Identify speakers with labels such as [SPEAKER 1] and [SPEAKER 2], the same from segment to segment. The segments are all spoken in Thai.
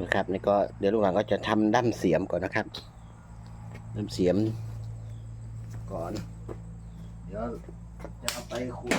[SPEAKER 1] นะครับนี่ก็เดี๋ยวลูกหลานก็จะทำด้ามเสียมก่อนนะครับด้ามเสียม ก่อน เดี๋ยวจะเอาไปขุด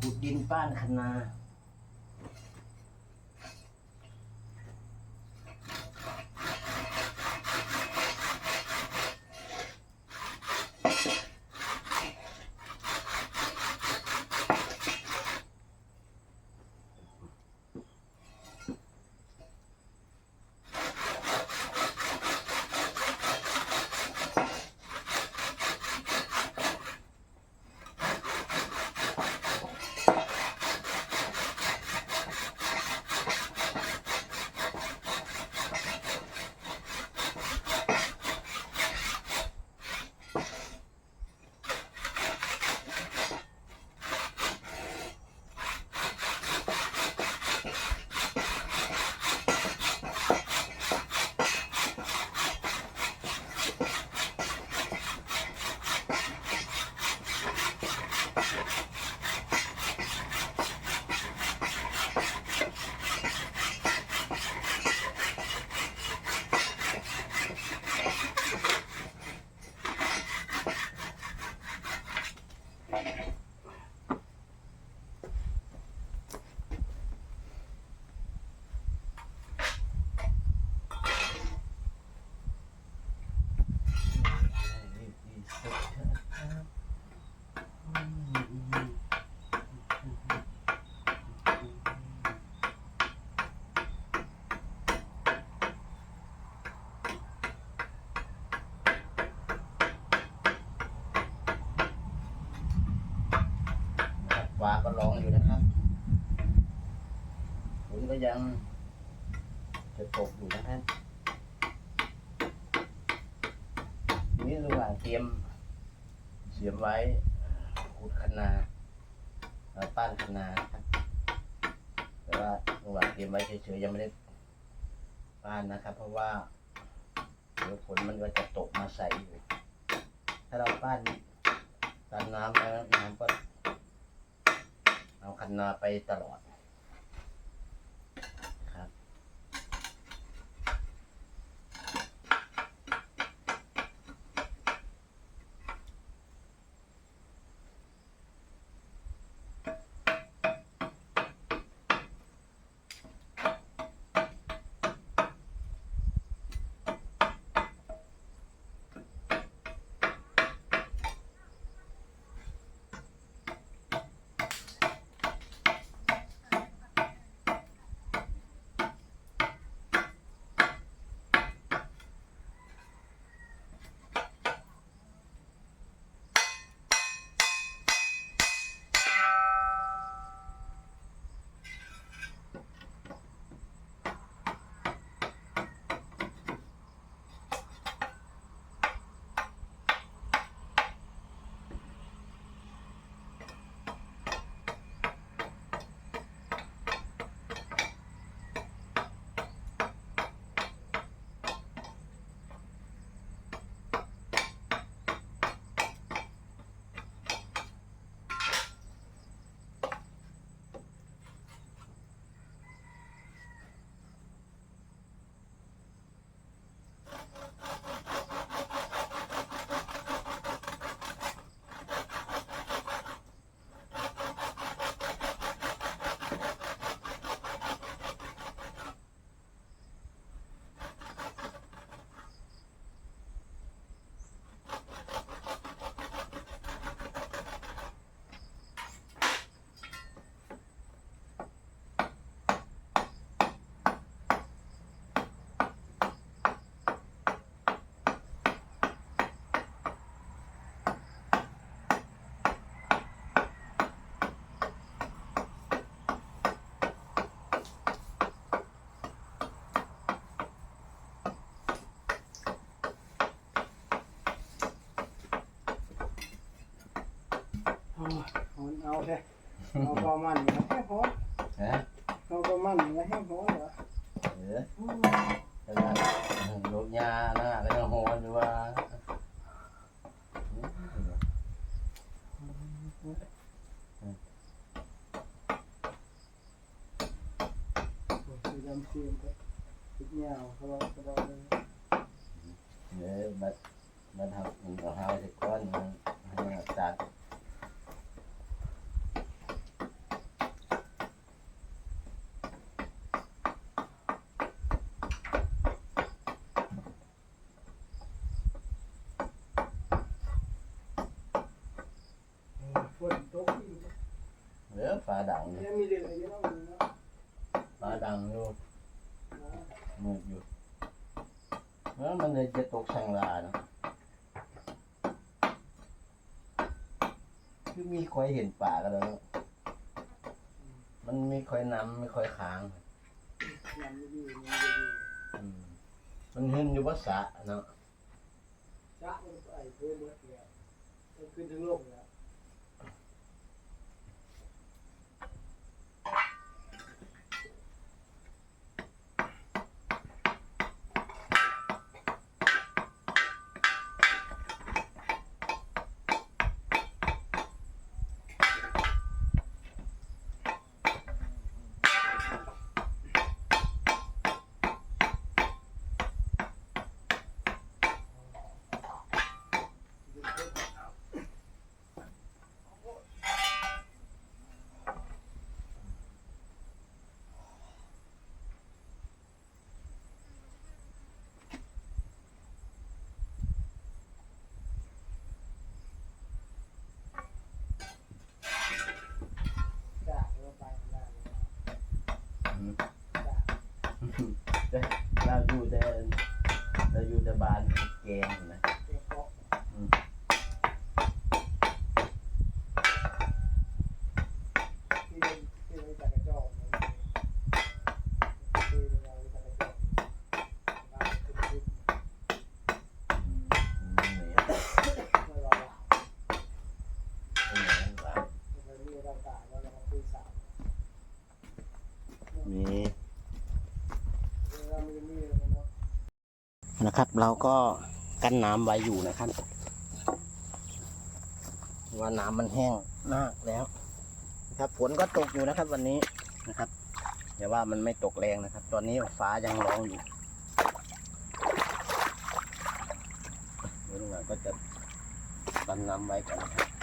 [SPEAKER 1] ขุดดินป้านคนาก็ร้องอยู่นะครับฝน ก็ยังจะตกอยู่นะครับทีนี้ระหว่างเตรียมเสียมไว้ขุดคนาแล้นคนานะครับแต่ว่าระหว่างเตรียมไว้เฉยๆยังไม่ได้ปั้นนะครับ เพราะว่าเดี๋ยวฝนมันก็จะตกมาใส่อยู่ถ้าเราปั้นตามน้ำแล้วน้ำก็เอาคันนาไปตลอด
[SPEAKER 2] เอาเอาเอาเถอะเอาประมาณนี้ให้พอ
[SPEAKER 1] ฮะ
[SPEAKER 2] เอาประมาณนี้ให้พอเหรอ
[SPEAKER 1] เออแต่ว่าลูกยานะก็ยังโหดอยู่ว่า
[SPEAKER 2] ยำเสียมก็ติดยาวเขาเราเขาเราเลย
[SPEAKER 1] เดี๋ยวบัดบัดทำมันก็หาสิก้อนมันให้มันจัด
[SPEAKER 2] ฝนตกอีก
[SPEAKER 1] เหลือฟ้าดังอยู่
[SPEAKER 2] ยังมีเรื่องอะไรเยอะมากเลยเนาะ
[SPEAKER 1] ฟ้าดังอยู่มืดอยู่แล้วมันเลยจะตกช่างลาเนาะคือมีคอยเห็นป่ากันแล้วเนาะมันไม่ค่อยน้ำไม่ค่อยค้าง
[SPEAKER 2] ยังไม่ดียังไม่ดี
[SPEAKER 1] อืมมันหึนอยู่ว่าสระเนาะ
[SPEAKER 2] จ้ามันก็ไอ้เพื่อนเบิดแล้วมันขึ้นถึงโลกแล้ว จ้าเราไปได้เลย
[SPEAKER 1] อืม
[SPEAKER 2] จ้า
[SPEAKER 1] เราอยู่แต่เราอยู่แต่บ้านแกงนะ
[SPEAKER 2] เก็บเกาะ
[SPEAKER 1] อืม
[SPEAKER 2] ที่เดินที่เราจักรจอกเนี่ยที่เราจักรจอกมาขึ้นขึ้น
[SPEAKER 1] อืมมันเหนียว
[SPEAKER 2] เมื่อเราหลับ
[SPEAKER 1] มันเหนียวหวาน
[SPEAKER 2] เราเรียกเราตายแล้วเรามาคุยสาว
[SPEAKER 1] มี
[SPEAKER 2] เรามีมีเลยเนาะ
[SPEAKER 1] นะครับ เราก็กั้นน้ำไว้อยู่นะครับ ว่าน้ำมันแห้งมากแล้วนะครับฝนก็ตกอยู่นะครับ วันนี้นะครับแต่ว่ามันไม่ตกแรงนะครับ ตอนนี้ฟ้ายังร้องอยู่เดี๋ยวหน่อยก็จะกั้นน้ำไว้ก่อนนะครับ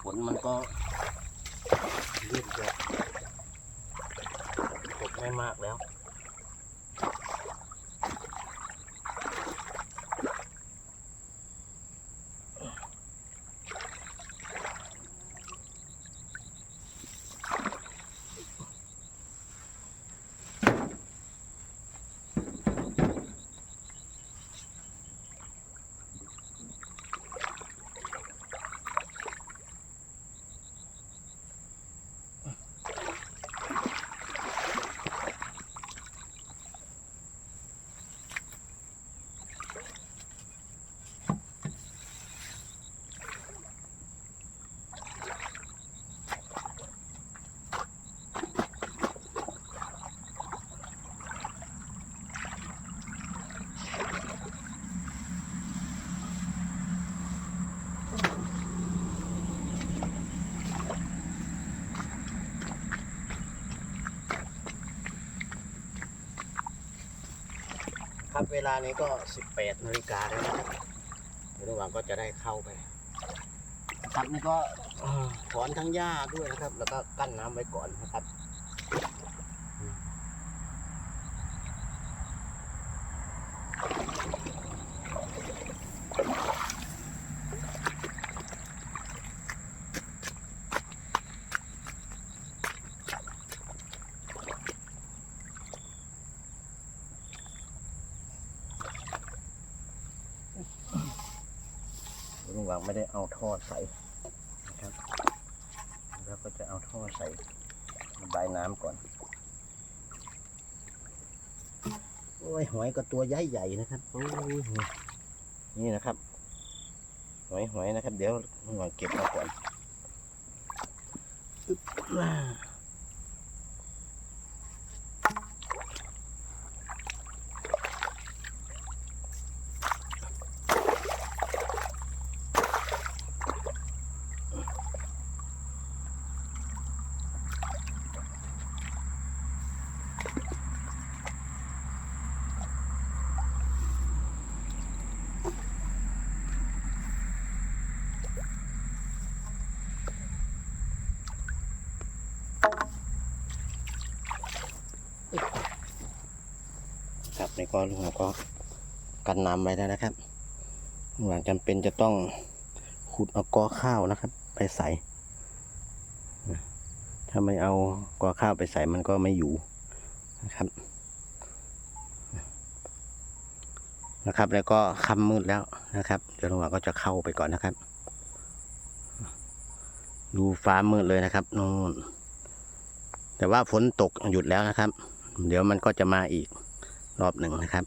[SPEAKER 1] ฝนมันก็เริ่มจะตกไม่มากแล้ว ครับ เวลานี้ก็ 18นาฬิกาแล้วนะครับระหว่างก็จะได้เข้าไปครับนี่ก็ถอนทั้งหญ้าด้วยนะครับ แล้วก็กั้นน้ำไว้ก่อนนะครับ ราไม่ได้เอาท่อใส่นะครับเราก็จะเอาท่อใส่ระบายน้ำก่อน โอ้ยหอยก็ตัวใหญ่ใหญ่ๆนะครับโอ้ยนี่นะครับหอยหอยนะครับ เดี๋ยวหอยเก็บมาก่อน นก้อนลุงหวังก็กันน้ำไว้แล้วนะครับลุงหวังจำเป็นจะต้องขุดเอากอข้าวนะครับ ไปใส่ถ้าไม่เอากอข้าวไปใส่มันก็ไม่อยู่นะครับนะครับ แล้วก็ค่ำมืดแล้วนะครับ เดี๋ยวลุงหวังก็จะเข้าไปก่อนนะครับ ดูฟ้ามืดเลยนะครับนู่นแต่ว่าฝนตกหยุดแล้วนะครับ เดี๋ยวมันก็จะมาอีก รอบหนึ่งนะครับ